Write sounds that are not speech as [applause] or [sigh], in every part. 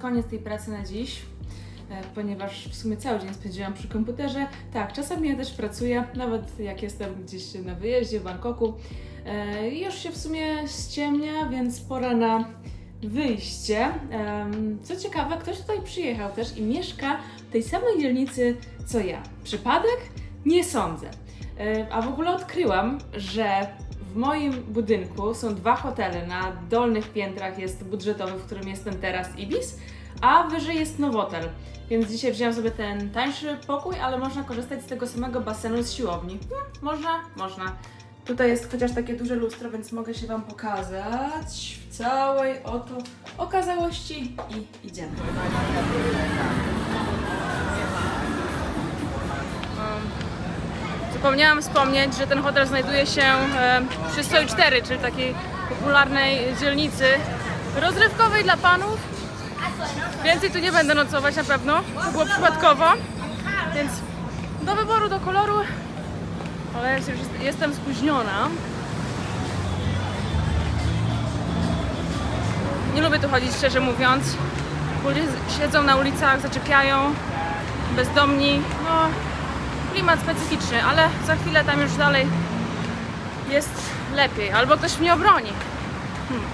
koniec tej pracy na dziś, e, ponieważ w sumie cały dzień spędziłam przy komputerze. Tak, czasami ja też pracuję, nawet jak jestem gdzieś na wyjeździe w Bangkoku. E, Już się w sumie ściemnia, więc pora na wyjście. Co ciekawe, ktoś tutaj przyjechał też i mieszka w tej samej dzielnicy co ja. Przypadek? Nie sądzę. E, A w ogóle odkryłam, że w moim budynku są dwa hotele. Na dolnych piętrach jest budżetowy, w którym jestem teraz Ibis, a wyżej jest Nowotel. Więc dzisiaj wzięłam sobie ten tańszy pokój, ale można korzystać z tego samego basenu z siłowni. Hmm, można? Można. Tutaj jest chociaż takie duże lustro, więc mogę się Wam pokazać w całej oto okazałości i idziemy. Zapomniałam wspomnieć, że ten hotel znajduje się e, przy Soi 4, czyli takiej popularnej dzielnicy rozrywkowej dla panów. Więcej tu nie będę nocować na pewno, to było przypadkowo, więc do wyboru, do koloru, ale już jest, jestem spóźniona. Nie lubię tu chodzić, szczerze mówiąc. Ludzie siedzą na ulicach, zaczepiają, bezdomni, no klimat specyficzny, ale za chwilę tam już dalej jest lepiej, albo ktoś mnie obroni. Hmm.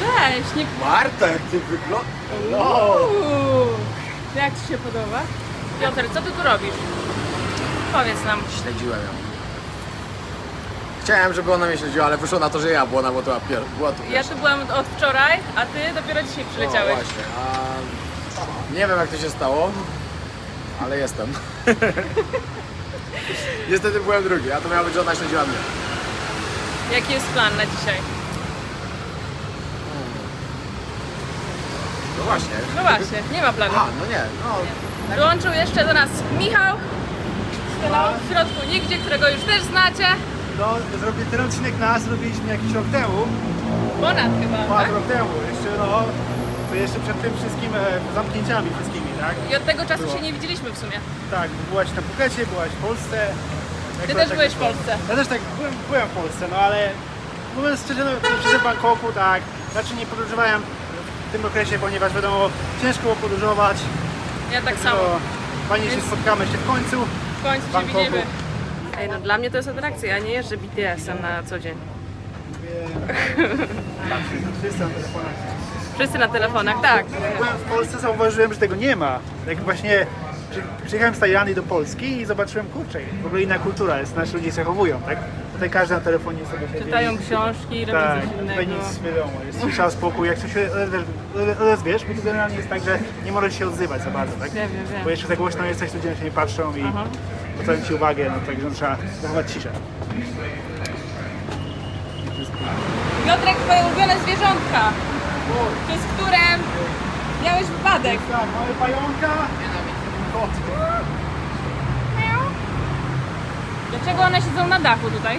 Cześć, nie... Bartek, ty wyglądasz... Uuu, jak Ci się podoba? Piotr, co Ty tu robisz? Powiedz nam. Śledziłem ją. Chciałem, żeby ona mnie śledziła, ale wyszło na to, że ja, bo ona była, pier... była tu Ja pierwsza. tu byłam od wczoraj, a Ty dopiero dzisiaj No przyleciałeś. właśnie, a... Nie wiem jak to się stało, ale jestem. [laughs] Niestety byłem drugi, a to miało być, że ona śledziła mnie. Jaki jest plan na dzisiaj? No właśnie. No właśnie, nie ma planu. A, no nie, no... Dołączył jeszcze do nas Michał. Stanął w środku nigdzie, którego już też znacie. No, zrobię ten odcinek nas zrobiliśmy jakiś rok temu, Ponad chyba, ponad tak? rok temu, jeszcze no, to jeszcze przed tym wszystkim e, zamknięciami wszystkimi, tak? I od tego czasu Było. się nie widzieliśmy w sumie. Tak, byłaś na Pukecie, byłaś w Polsce. Ty też tak byłeś w. Polsce. Ja też tak byłem, byłem w Polsce, no ale mówiąc szczerze, no, przez w Bangkoku, tak, raczej nie podróżowałem w tym okresie, ponieważ wiadomo, ciężko było podróżować. Ja tak samo. Fajnie się Więc- spotkamy jeszcze w końcu. W końcu się Bangkoku. widzimy. Ej, no dla mnie to jest atrakcja, ja nie jeżdżę BTS-em na co dzień. Wszyscy na telefonach. Wszyscy na telefonach, tak. Byłem w Polsce, zauważyłem, że tego nie ma. Jak właśnie przy- przyjechałem z Tajlandii do Polski i zobaczyłem, kurczę, w ogóle inna kultura jest, nasi ludzie się zachowują, tak? Tutaj każdy na telefonie sobie siedzi. Czytają książki, robią Tak, coś tutaj innego. nic wiadomo, jest cisza, spokój, jak coś się odezwiesz- odezwiesz, bo tu generalnie jest tak, że nie możesz się odzywać za bardzo, tak? Wiem, wiem, wiem. Bo jeszcze za głośno jesteś, ludzie na ciebie patrzą i Aha. Zwracają ci uwagę, no także trzeba zachować ciszę. Piotrek, twoje ulubione zwierzątka, przez które miałeś wypadek. Tak, mamy pająka. Kot. Dlaczego one siedzą na dachu tutaj?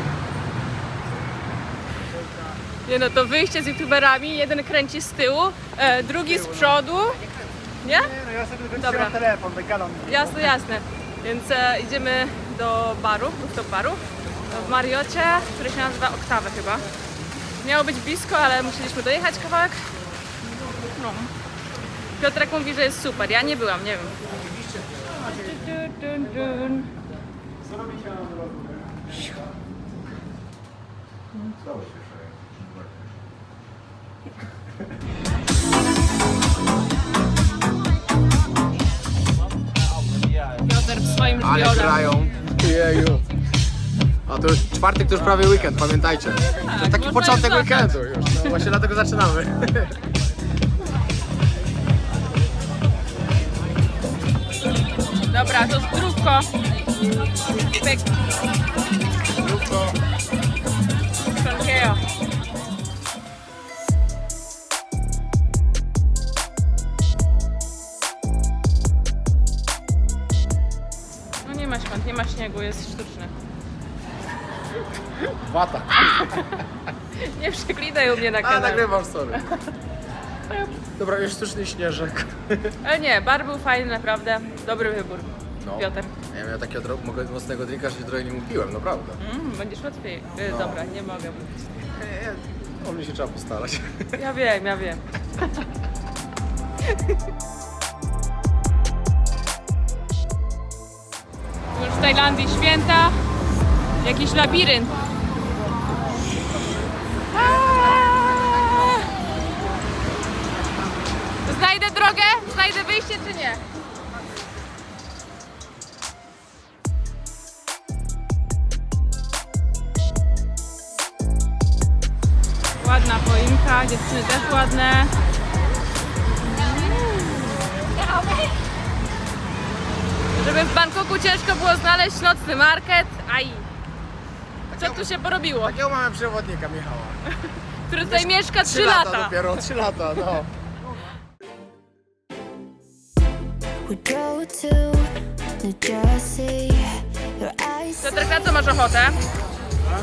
Nie no, to wyjście z youtuberami, jeden kręci z tyłu, e, drugi z przodu. Nie? Nie, no ja sobie tylko Dobra. telefon, tak. Jasne, jasne. Więc e, idziemy do baru, rooftop baru, w Mariocie, który się nazywa Oktawy chyba. Miało być blisko, ale musieliśmy dojechać kawałek. No. Piotrek mówi, że jest super. Ja nie byłam, nie wiem. Dun, Ale grają. Jeju. A to już czwartek to już prawie weekend, pamiętajcie. To taki można początek już zacząć. weekendu już. No, właśnie dlatego zaczynamy. Dobra, to zdrówko. Pyk. Frankieo. No ma świąt, nie ma śniegu, jest sztuczny. Wata. [laughs] Nie przeklinaj u mnie na A, kanale. nagrywam, sorry. Dobra, już sztuczny śnieżek. Ale nie, bar był fajny, naprawdę. Dobry wybór. No. Piotr. Ja miałem takiego dro- mogę- mocnego drinka, że się trochę nie upiłem, naprawdę. Mm, będziesz łatwiej. Y, No. Dobra, nie mogę mówić. O mnie się trzeba postarać. Ja wiem, ja wiem. [laughs] Tajlandii święta. Jakiś labirynt. Aaaa! Znajdę drogę? Znajdę wyjście czy nie? Ładna choinka, dziewczyny też ładne. Żeby w Bangkoku ciężko było znaleźć nocny market, aj. Co tu się porobiło? Takiego mamy przewodnika, Michała. Który tutaj mieszka 3 Trzy lata lata. dopiero, trzy lata, no. We to New Jersey. Your eyes Piotrek, na co masz ochotę?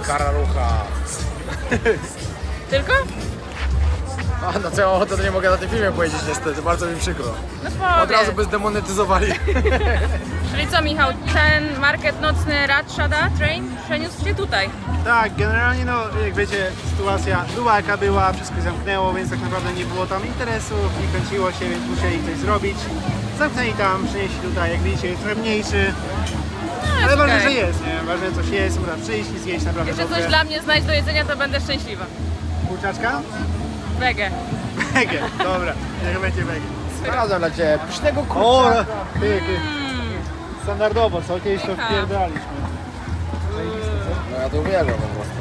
Kararucha. Tylko? A na co ja mam ochotę, to nie mogę na tym filmie powiedzieć niestety, bardzo mi przykro. No Od razu powiedz. by zdemonetyzowali. [laughs] Czyli co Michał, ten market nocny Ratchada Train przeniósł się tutaj. Tak, generalnie no, jak wiecie, sytuacja była jaka była, wszystko się zamknęło, więc tak naprawdę nie było tam interesów, nie kręciło się, więc musieli coś zrobić. Zamknęli tam, przynieśli tutaj, jak widzicie, jest trochę mniejszy. Ale ważne, że jest, nie? Ważne, że coś jest, można przyjść i zjeść naprawdę Jeszcze coś dla mnie znaleźć do jedzenia, to będę szczęśliwa. Kurczaczka? Wege. Wege, dobra, niech będzie wege. Znalazłem dla Ciebie pysznego O, kurczaka. ty, ty. Standardowo, co? Kiedyś to Pycha. wpierdaliśmy. No ja to uwielbiam po prostu.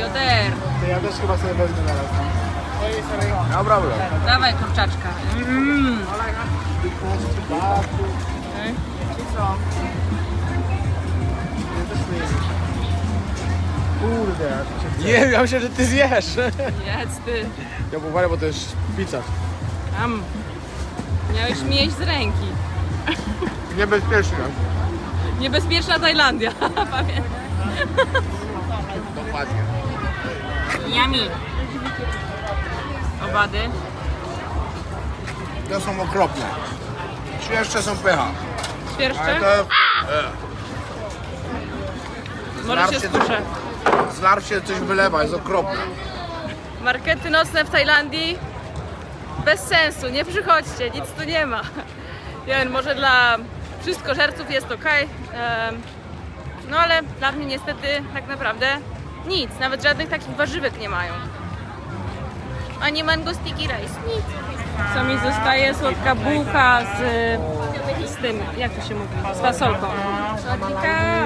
Joder. To ja też chyba sobie wezmę zaraz. Nie ma problem. Dawaj kurczaczka. Mm. Kurde, aż mi się chce. Nie, ja myślę, że Ty zjesz. Jedz ty. Ja uważaj, bo to jest pizza. Tam. Miałeś mi jeść z ręki. Niebezpieczne. Niebezpieczna Tajlandia. [laughs] Pamiętaj. Dokładnie. Yummy. Owady. To są okropne. Świerszcze są pycha. Świerszcze? Ale to... Może się skuszę. Larw się coś wylewa, jest okropne. Markety nocne w Tajlandii bez sensu, nie przychodźcie, nic tu nie ma. Nie wiem, może dla wszystkożerców jest ok, no ale dla mnie niestety tak naprawdę nic, nawet żadnych takich warzywek nie mają. Ani mango sticky rice, nic. Co mi zostaje? Słodka bułka z, z tym, jak to się mówi, z fasolką. Słodka,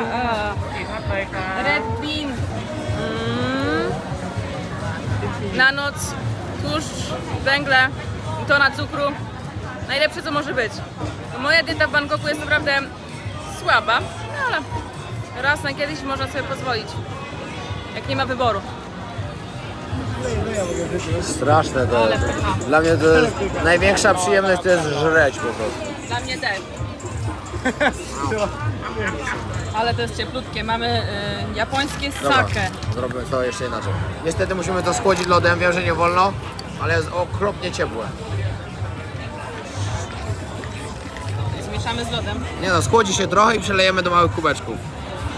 red bean. Na noc, tłuszcz, węgle, tona cukru. Najlepsze co może być. Moja dieta w Bangkoku jest naprawdę słaba, no ale raz na kiedyś można sobie pozwolić. Jak nie ma wyboru. Straszne to Ale jest. pycha. Dla mnie to jest, największa przyjemność to jest żreć po prostu. Dla mnie też. Ale to jest cieplutkie. Mamy y, japońskie Dobra, sake. zrobimy to jeszcze inaczej. Niestety musimy to schłodzić lodem, wiem, że nie wolno, ale jest okropnie ciepłe. Zmieszamy z lodem. Nie no, schłodzi się trochę i przelejemy do małych kubeczków.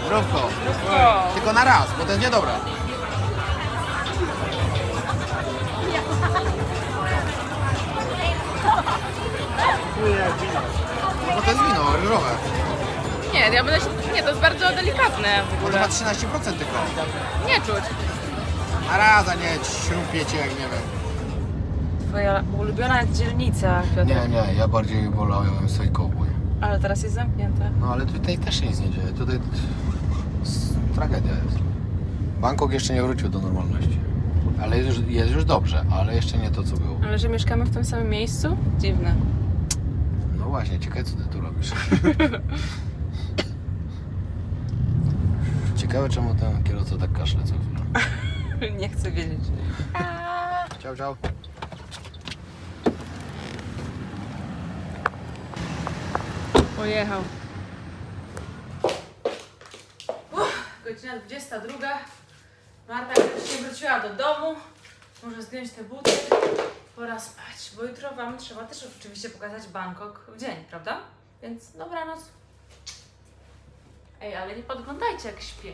Zdrówko. O, Tylko na raz, bo to jest niedobre. [laughs] No bo to jest wino ryżowe. nie, ja będę się, nie, to jest bardzo delikatne w Bo to ogóle. ma 13% tylko. Nie czuć. Na raz, a nie śrupiecie jak nie wiem. Twoja ulubiona dzielnica, Piotr. Nie, nie, ja bardziej wolałem sobie cowboy. Ale teraz jest zamknięte. No ale tutaj też się nic nie dzieje. Tutaj s- tragedia jest. Bangkok jeszcze nie wrócił do normalności. Ale jest już, jest już dobrze, ale jeszcze nie to co było. Ale że mieszkamy w tym samym miejscu? Dziwne. Właśnie, ciekawe co ty tu robisz. [laughs] Ciekawe czemu ten kierowca tak kaszle co chwilę. [laughs] Nie chcę wiedzieć. Ciao, ciao. Pojechał. godzina 22. Marta już się wróciła do domu. Może zdjąć te buty pora spać, bo jutro Wam trzeba też oczywiście pokazać Bangkok w dzień, prawda? Więc dobranoc. Ej, ale nie podglądajcie jak śpię.